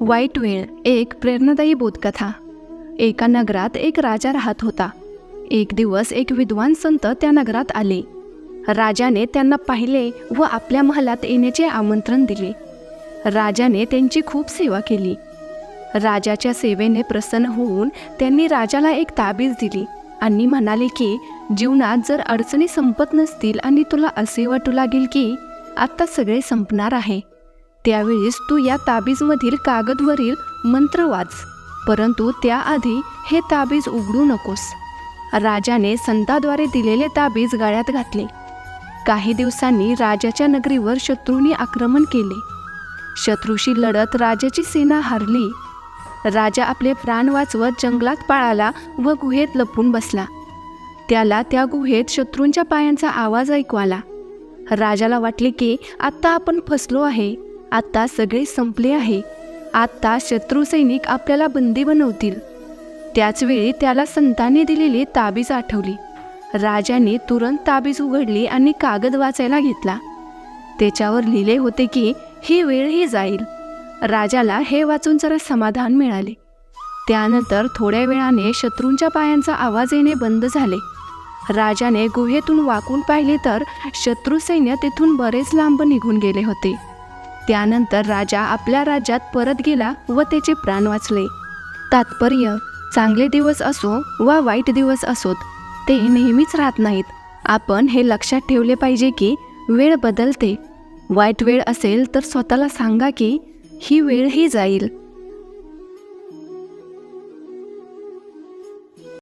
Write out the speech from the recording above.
वाईट वेळ एक प्रेरणादायी बोधकथा. एका नगरात एक राजा राहत होता. एक दिवस एक विद्वान संत त्या नगरात आले. राजाने त्यांना पाहिले व आपल्या महालात येण्याचे आमंत्रण दिले. राजाने त्यांची खूप सेवा केली. राजाच्या सेवेने प्रसन्न होऊन त्यांनी राजाला एक ताबीज दिली आणि म्हणाले की जीवनात जर अडचणी संपत नसतील आणि तुला असे वाटू लागेल की आत्ता सगळे संपणार आहे. त्यावेळेस तू या ताबीजमधील कागदवरील मंत्र वाच. परंतु त्याआधी हे ताबीज उघडू नकोस. राजाने संताद्वारे दिलेले ताबीज गाळ्यात घातले. काही दिवसांनी राजाच्या नगरीवर शत्रूंनी आक्रमण केले. शत्रूशी लढत राजाची सेना हारली. राजा आपले प्राण वाचवत जंगलात पळाला व गुहेत लपून बसला. त्याला त्या गुहेत शत्रूंच्या पायांचा आवाज ऐकू आला. राजाला वाटले की आत्ता आपण फसलो आहे. आत्ता सगळे संपले आहे. आत्ता शत्रू सैनिक आपल्याला बंदी बनवतील. त्याचवेळी त्याला संतांनी दिलेली ताबीज आठवली. राजाने तुरंत ताबीज उघडली आणि कागद वाचायला घेतला. त्याच्यावर लिहिले होते की ही वेळही जाईल. राजाला हे वाचून जरा समाधान मिळाले. त्यानंतर थोड्या वेळाने शत्रूंच्या पायांचा आवाज येणे बंद झाले. राजाने गुहेतून वाकून पाहिले तर शत्रू सैन्य तेथून बरेच लांब निघून गेले होते. त्यानंतर राजा आपल्या राज्यात परत गेला व त्याचे प्राण वाचले. तात्पर्य चांगले दिवस असो वा वाईट दिवस असोत ते नेहमीच राहत नाहीत. आपण हे लक्षात ठेवले पाहिजे की वेळ बदलते. वाईट वेळ असेल तर स्वतःला सांगा की ही वेळ ही जाईल.